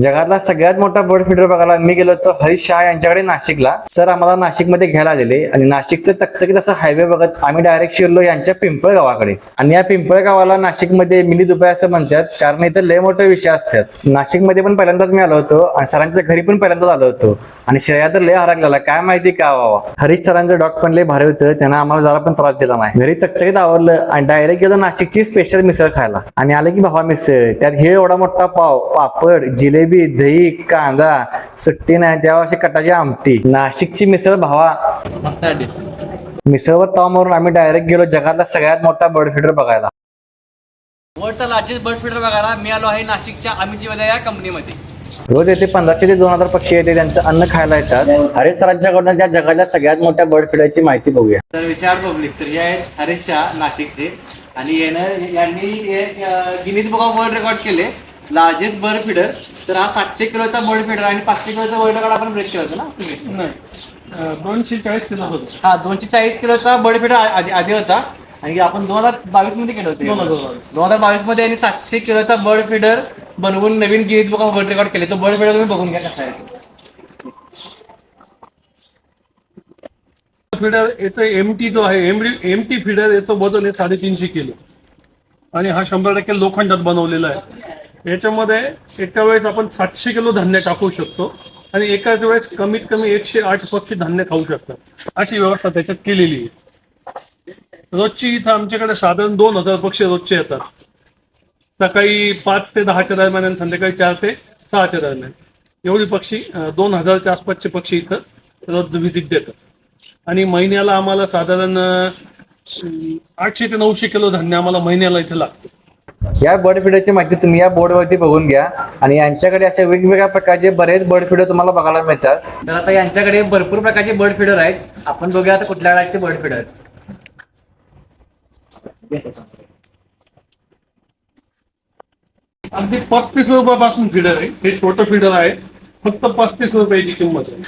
जगातला सगळ्यात मोठा बर्ड फिडर बघायला मी गेलो होतो हरीश शाह यांच्याकडे नाशिकला. सर आम्हाला नाशिकमध्ये घ्यायला आलेले. आणि नाशिकचं चकचकीत असं हायवे बघत आम्ही डायरेक्ट शिरलो यांच्या पिंपळ गावाकडे आणि या पिंपळ गावाला नाशिकमध्ये मिनी दुबई असं म्हणतात कारण इथं लय मोठे विषय असतात. नाशिकमध्ये पण पहिल्यांदाच मी आलो होतो आणि सरांच्या घरी पण पहिल्यांदाच आलो होतो. आणि श्रेया तर लय हरकलेला काय माहिती का व्हावा हरीश सरांचं डॉग पण लय भारी होतं. त्यांना आम्हाला जरा पण त्रास दिला नाही. घरी चकचकीत आवडलं आणि डायरेक्ट गेलो नाशिकची स्पेशल मिसळ खायला. आणि आले की भावा मिसळ. त्यात हे एवढा मोठा पाव पापड जिलेबी दही कांदा सुट्टी नाही. तेव्हा अशी कटाची आमटी. नाशिकची मिसळ भावा. मिसळवर ताव मारून आम्ही डायरेक्ट गेलो जगातला सगळ्यात मोठा बर्ड फिडर बघायला. वर्ल्डचा लार्जेस्ट बर्ड फिडर बघायला मी आलो आहे नाशिकच्या अमितीवाल्या या कंपनीमध्ये रोज येथे पंधराशे ते दोन हजार पक्षी येते त्यांचं अन्न खायला येतात. हरेश सरांच्याकडून त्या जगातल्या सगळ्यात मोठ्या बर्ड फीडरची माहिती बघूया. तर विचार पब्लिक तर हे आहेत हरीश शाह नाशिकचे आणि यानं यांनी Guinness book of world record केले. लार्जेस्ट बर्ड फीडर तर हा सातशे किलोचा बर्ड फीडर आणि पाचशे किलोचा वर्ल्ड रेकॉर्ड आपण ब्रेक केला होता ना? दोनशे चाळीस किलो होतो. हा दोनशे चाळीस किलोचा बर्ड फीडर आधी होता. आणि आपण दोन हजार बावीसमध्ये केलं होतं. दोन हजार बावीस. मध्ये यांनी सातशे किलोचा बर्ड फीडर बनवून नवीन Guinness book of world record केले. तो बर्ड फीडर तुम्ही बघून घ्या कसा आहे. फिडर याचं एमटी जो आहे एमटी फिडर याचं वजन आहे साडेतीनशे किलो. आणि हा शंभर टक्के लोखंडात बनवलेला आहे. याच्यामध्ये एका वेळेस आपण सातशे किलो धान्य टाकू शकतो आणि एकाच वेळेस कमीत कमी एकशे आठ पक्षी धान्य खाऊ शकतात. अशी व्यवस्था त्याच्यात केलेली आहे. रोजची इथं आमच्याकडे साधारण दोन हजार पक्षी रोजचे येतात. सकाळी पाच ते दहाच्या दरम्यान आणि संध्याकाळी चार ते सहाच्या दरम्यान. एवढी पक्षी दोन हजारच्या आसपासचे पक्षी इथं रोज व्हिजिट देतात. आणि महिन्याला आम्हाला साधारण आठशे ते नऊशे किलो धान्य आम्हाला महिन्याला इथे लागतं. या बर्ड फीडरची माहिती तुम्ही या बोर्डवरती बघून घ्या. आणि यांच्याकडे असे वेगवेगळ्या प्रकारचे बरेच बर्ड फीडर तुम्हाला बघायला मिळतात. तर आता यांच्याकडे भरपूर प्रकारचे बर्ड फीडर आहेत. आपण बघूया आता कुठल्या बर्ड फीडर आहेत. अगदी पस्तीस रुपयापासून फिडर आहे. हे छोटं फिडर आहे. फक्त पस्तीस रुपयाची किंमत आहे.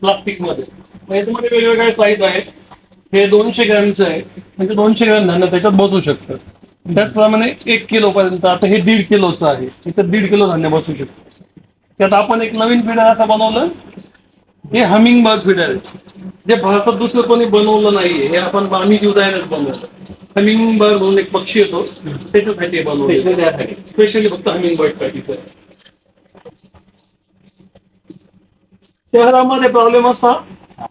प्लास्टिकमध्ये याच्यामध्ये वेगवेगळे साईज आहेत. हे दोनशे ग्रॅमचं आहे. म्हणजे दोनशे ग्रॅम धान्य त्याच्यात बसू शकतं. त्याचप्रमाणे एक किलो पर्यंत आता हे दीड किलोचं आहे. इथं दीड किलो धान्य बसू शकतं. त्यात आपण एक नवीन फिडर असं बनवलं. हे हमिंग बर्ड फिडर आहे जे भारतात दुसरं कोणी बनवलं नाहीये हे आपण आम्ही जीवदायनच बनवलं हमिंग बर्ड म्हणून एक पक्षी येतो त्याच्यासाठी हे बनवलं स्पेशली फक्त हमिंग बर्ड साठीच शहरामध्ये प्रॉब्लेम असा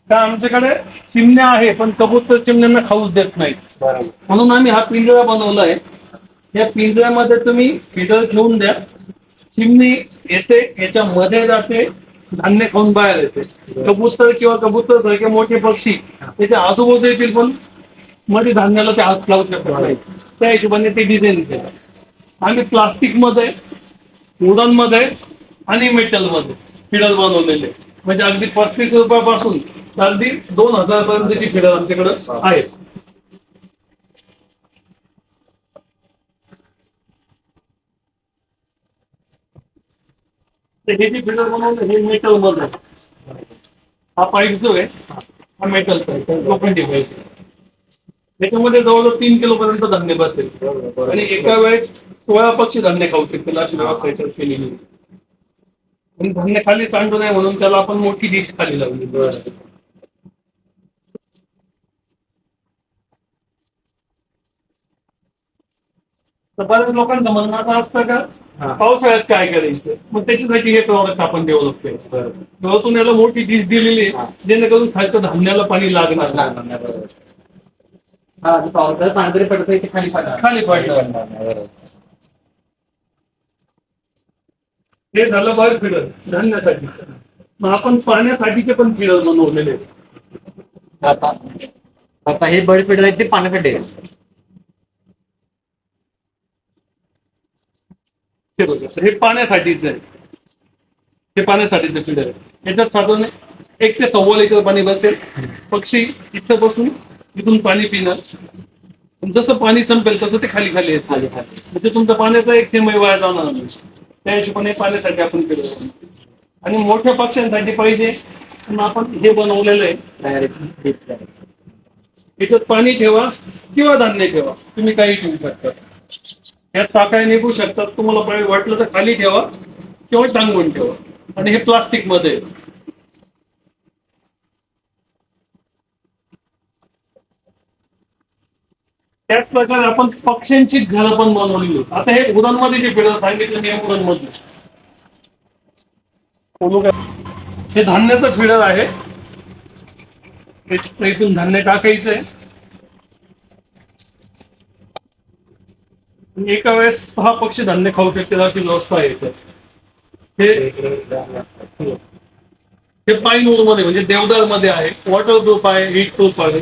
का आमच्याकडे चिमण्या आहे पण कबूतर चिमण्यांना खाऊच देत नाहीत. म्हणून आम्ही हा पिंजरा बनवला आहे या पिंजऱ्यामध्ये तुम्ही फिडर ठेवून द्या. चिमणी येते याच्या मध्ये जाते धान्य खाऊन बाहेर येते कबूतर किंवा कबूतर सारखे मोठे पक्षी। त्याच्या आजूबाजू येतील पण मध्ये धान्याला ते हात लावू शकत नाही त्या हिशोबाने ते डिझाईन केलं आम्ही प्लास्टिकमध्ये वुडनमध्ये आणि मेटलमध्ये फिडर बनवलेले म्हणजे अगदी पस्तीस रुपयापासून तर अगदी दोन हजार पर्यंतची फिडर आमच्याकडे आहेत। तर हे जे फिडर बनवलं हे मेटलमध्ये. हा पाईप जो आहे हा मेटल ओपन लोखंडी पाईप त्याच्यामध्ये जवळजवळ तीन किलो पर्यंत धान्य बसेल. आणि एका वेळेस सोळा पक्षी धान्य खाऊ शकतील अशी व्यवस्था केलेली आणि धान्य खाली सांडू नये म्हणून त्याला आपण मोठी डिश खाली लावली. तर बऱ्याच लोकांचं म्हणणं असं असतं का पावसाळ्यात काय करायचं? मग त्याच्यासाठी हे प्रॉडक्ट आपण डेव्हलप केलं. तेव्हा याला मोठी डिश दिलेली जेणेकरून खालचं धान्याला पाणी लागणार पावसाळ्यात पाणी तरी पडतं खाली पडणार? खाली पडलं हे झालं बाहेर फिडर धान्यासाठी. मग आपण पाण्यासाठीचे पण फिडर बनवलेले. आता आता हे बर्ड फीडर आहेत ते पाण्यासाठी हे बघा तर हे पाण्यासाठीच आहे. हे पाण्यासाठीचं फिडर आहे. याच्यात साधारण एक ते सव्वा लिटर पाणी बसेल. पक्षी इथं बसून इथून पाणी पिणार जसं पाणी संपेल तसं ते खाली खाली येत चालेल. म्हणजे तुमचा पाण्याचा एक थेंब वाया जाणार नाही. त्या हिशोबाने पाण्यासाठी आपण फिडर आणि मोठ्या पक्ष्यांसाठी पाहिजे. आपण हे बनवलेलं आहे. Direct. याच्यात पाणी ठेवा किंवा धान्य ठेवा. तुम्ही काही ठेवू शकता. ह्या साखळी निघू शकतात. तुम्हाला पाणी वाटलं तर खाली ठेवा किंवा टांगून ठेवा. आणि हे प्लास्टिकमध्ये. त्याच प्रकारे आपण पक्ष्यांची घरं पण बनवली आहेत. आता हे उरणमध्ये जे पिढ सांगितलं मी उरणमध्ये. हे धान्याचं फिडर आहे. इथून धान्य टाकायचंय. आहे एका वेळेस सहा पक्षी धान्य खाऊ शकतील अशी व्यवस्था आहे हे हे पाईनूरमध्ये म्हणजे देवदारमध्ये आहे वॉटर प्रूफ आहे हीट प्रूफ आहे.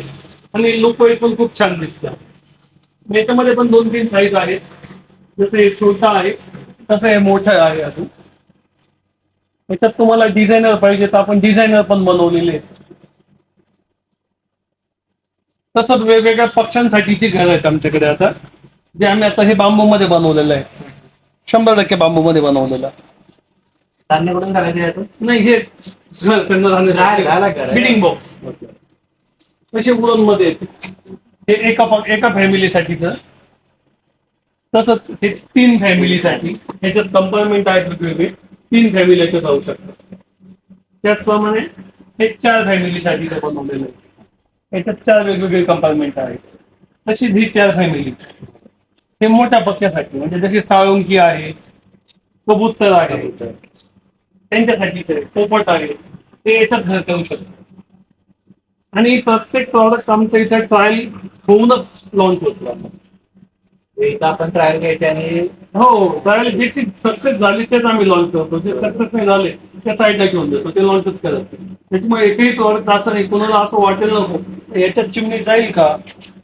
आणि लोकवाई पण खूप छान दिसतात. याच्यामध्ये पण दोन तीन साईज आहेत. जसं हे छोटा आहे तसं हे मोठं आहे अजून. याच्यात तुम्हाला डिझायनर पाहिजे तर आपण डिझायनर पण बनवलेले तसंच वेगवेगळ्या पक्ष्यांसाठीची घर आहेत आमच्याकडे आता. जे आम्ही आता हे बांबू मध्ये बनवलेलं आहे. शंभर टक्के बांबू मध्ये बनवलेलं. धान्य कुठून घालायचे यातून? नाही हे घर राहायला घर आहे. बिल्डिंग बॉक्स तसे वुलनमध्ये आहेत. हे एका प- एका फॅमिलीसाठीच. तसंच हे तीन फॅमिलीसाठी. ह्याच्यात कंपार्टमेंट आहेत वेगवेगळे तीन फॅमिली याच्यात राहू शकतात. त्याचप्रमाणे हे चार फॅमिलीसाठी बनवलेलं आहे. याच्यात चार वेगवेगळे कंपार्टमेंट आहेत. तशीच ही चार फॅमिली हे मोठ्या पक्षासाठी म्हणजे जशी साळुंकी आहे कबूतर आहे त्यांच्यासाठीच आहे पोपट आहे ते याच्यात घर करू शकतात. आणि प्रत्येक प्रॉडक्ट आमच्या इथे ट्रायल होऊनच लॉन्च होतो आपण ट्रायल घ्यायचे आणि हो ट्रायल जे सक्सेस झाली तेच आम्ही लॉन्च करतो. जे सक्सेस नाही झाले त्या साईडला घेऊन देतो ते लॉन्चच करत. त्याच्यामुळे एकही प्रॉडक्ट असं नाही कोणाला असं वाटेल नको याच्यात चिमणी जाईल का?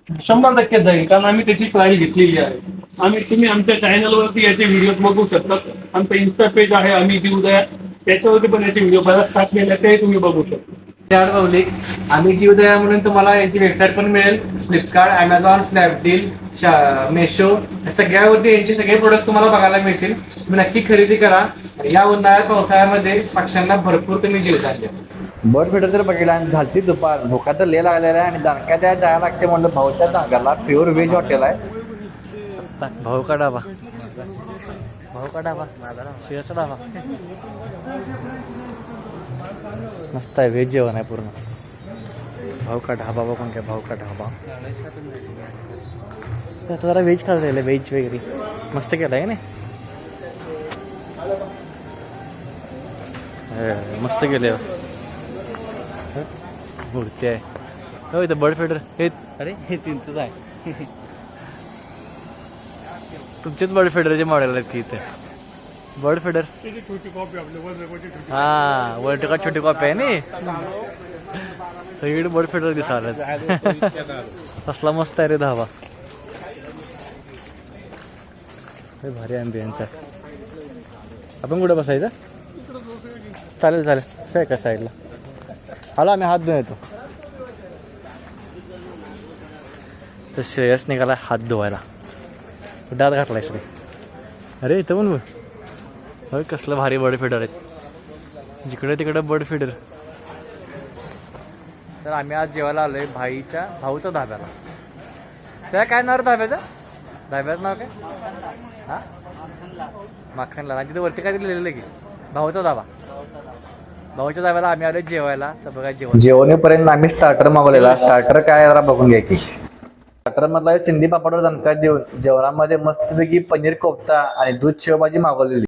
शंभर टक्के जाईल कारण आम्ही त्याची ट्रायल घेतलेली आहे. आम्ही तुम्ही आमच्या चॅनलवरती याचे व्हिडिओ बघू शकता. आमचं इन्स्टा पेज आहे आम्ही देऊ द्या. त्याच्यावरती पण याचे व्हिडिओ बऱ्याच टाकलेले आहेत ते तुम्ही बघू शकता. चार पब्लिक आम्ही जीवदया म्हणून तुम्हाला याची वेबसाईट पण मिळेल. फ्लिपकार्ट अमेझॉन स्नॅपडील मेशो या सगळ्यावरती यांचे सगळे प्रोडक्ट तुम्हाला बघायला मिळतील. तुम्ही नक्की खरेदी करा. या उन्हाळ्या पावसाळ्यामध्ये पक्ष्यांना भरपूर तुम्ही जीवदान द्या. बर्ड फिटर तर बघितला आणि झालती दुपार. भोका तर ले लागलेला आहे आणि दारका द्या जायला लागते म्हणलं. भाऊच्या दागाला प्युअर व्हेज हॉटेल आहे. भाऊ का डाबा? भाऊ का डाबा? शिवाचा डाबा. मस्त आहे व्हेज जेवण आहे पूर्ण. भाऊ का ढाबा बघून काय भाऊ का ढाबा. आता जरा व्हेज खाल्लेलं व्हेज वगैरे. मस्त केलं आहे ना मस्त केलं मूर्ती आहे. हो इथं बर्ड फिडर हे अरे हे तीनच आहे. तुमचेच बर्ड फिडरचे मॉडेल आहेत की इथे? बर्ड फिडर हा वर्ल्ड कप छोटी कॉपी आहे ना? सगळीकडे बर्ड फिडर दिसायला कसला मस्त आहे रे धावा. भारी अँबियन्स आहे. आपण कुठे बसायचं? चालेल चालेल. असं आहे का साईडला आलो आम्ही हात धुवून येतो तर श्रेयस निघाला हात धुवायला डात घातलाय श्री अरे इथं पण होय कसलं भारी बर्ड फिडर आहेत जिकडे तिकडे बर्ड फिडर तर आम्ही आज जेवायला आलोय भाईच्या भाऊच्या धाब्याला त्या काय नाव रे धाब्याचं धाब्याचं नाव काय हा माखनला आणि तिथे वरती काय लिहिलेलं की भाऊचा धाबा भाऊच्या धाब्याला आम्ही आलोय जेवायला. तर बघा जेवण. जेवणेपर्यंत आम्ही स्टार्टर मागवलेला. स्टार्टर काय जरा बघून घ्या की. स्टार्टर मधला सिंधी पापडवर दणका देऊन जेवणामध्ये मस्तपैकी पनीर कोफ्ता आणि दूध शेवभाजी मागवलेली.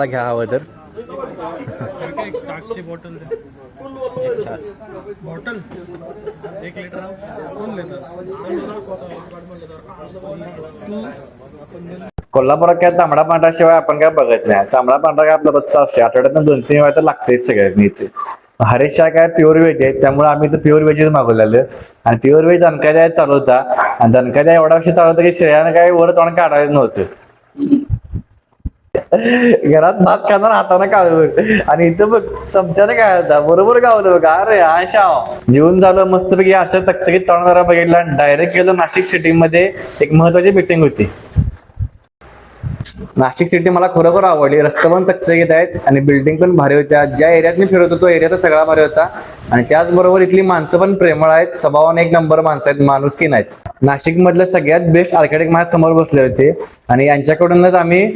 घ्या हवं तर. बॉटल बॉटल एक लिटर दोन लिटर कोल्हापुरात काय तांबडा पांढरा शिवाय आपण काय बघत नाही. तांबडा पांढरा काय आपला रोजचा असते. आठवड्यातून दोन तीन वेळा तर लागतेच सगळ्यांनी इथे हरेश शाह काय प्युअर व्हेज आहे त्यामुळे आम्ही तर प्युअर व्हेजच मागवलेलं. आणि प्युअर व्हेज दणका चालू होता. आणि दणका एवढा वर्ष चालू होता की श्रेयानं काय वर तोंड काढायचं नव्हतं. घरात भात खाणार हाताने काढून आणि इथं बघ चमच्याने काय होता? बरोबर गावलं बघ. अरे आशा जेवण झालं मस्तपैकी अशा चकचकीत तळणारा बघितला डायरेक्ट गेलो नाशिक सिटी मध्ये एक महत्वाची मिटिंग होती. नाशिक सिटी मला खरोखर आवडली. रस्ते पण चकचकीत आहेत आणि बिल्डिंग पण भारी होत्या. ज्या एरियात मी फिरत होतो एरिया तर सगळा भारी होता. आणि त्याचबरोबर इथली माणसं पण प्रेमळ आहेत. स्वभावाने एक नंबर माणसं आहेत माणूस की नाहीत. नाशिक मधले सगळ्यात बेस्ट आर्किटेक्ट माझ्यासमोर बसले होते. आणि यांच्याकडूनच आम्ही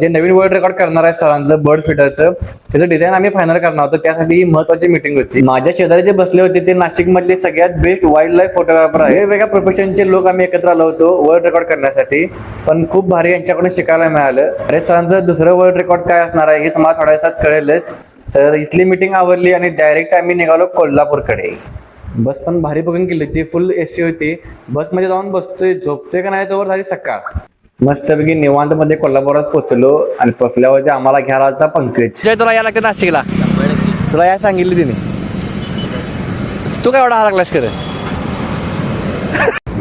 जे नवीन वर्ल्ड रेकॉर्ड करणार आहे सरांचं बर्ड फिटरचं त्याचं डिझाईन आम्ही फायनल करणार होतो. त्यासाठी ही महत्वाची मीटिंग होती. माझ्या शेजारी जे बसले होते ते नाशिक मधले सगळ्यात बेस्ट वाईल्ड लाईफ फोटोग्राफर आहे वेगवेगळ्या प्रोफेशनचे लोक आम्ही एकत्र आलो होतो वर्ल्ड रेकॉर्ड करण्यासाठी. पण खूप भारी यांच्याकडून शिकायला मिळालं. अरे सरांचं दुसरं वर्ल्ड रेकॉर्ड काय असणार आहे हे तुम्हाला थोड्या दिवसात कळेलच. तर इथली मीटिंग आवरली आणि डायरेक्ट आम्ही निघालो कोल्हापूरकडे. बस पण भारी बुकिंग केली होती फुल एसी होती. बसमध्ये जाऊन बसतोय झोपतोय का नाही तोवर झाली सकाळ. मस्तपैकी निवांत मध्ये कोल्हापुरात पोहोचलो आणि पोहोचल्यावरती आम्हाला घ्यायला होता पंकज. जय तुला या लागतं नाशिकला. तुला या सांगितली तिने. तू काय एवढा हा लागलास खरं?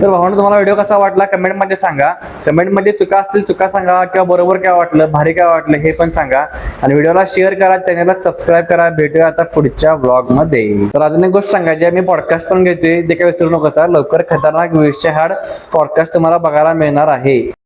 तर भावना तुम्हाला व्हिडिओ कसा वाटला? कमेंटमध्ये सांगा. कमेंटमध्ये चुका असतील चुका सांगा किंवा बरोबर काय वाटलं भारी काय वाटलं हे पण सांगा. आणि व्हिडिओला शेअर करा चॅनलला सबस्क्राईब करा. भेटूया आता पुढच्या ब्लॉगमध्ये तर अजून एक गोष्ट सांगायची मी पॉडकास्ट पण घेतोय. ते काय विसरू नका लवकर खतरनाक विषय हाड पॉडकास्ट तुम्हाला बघायला मिळणार आहे.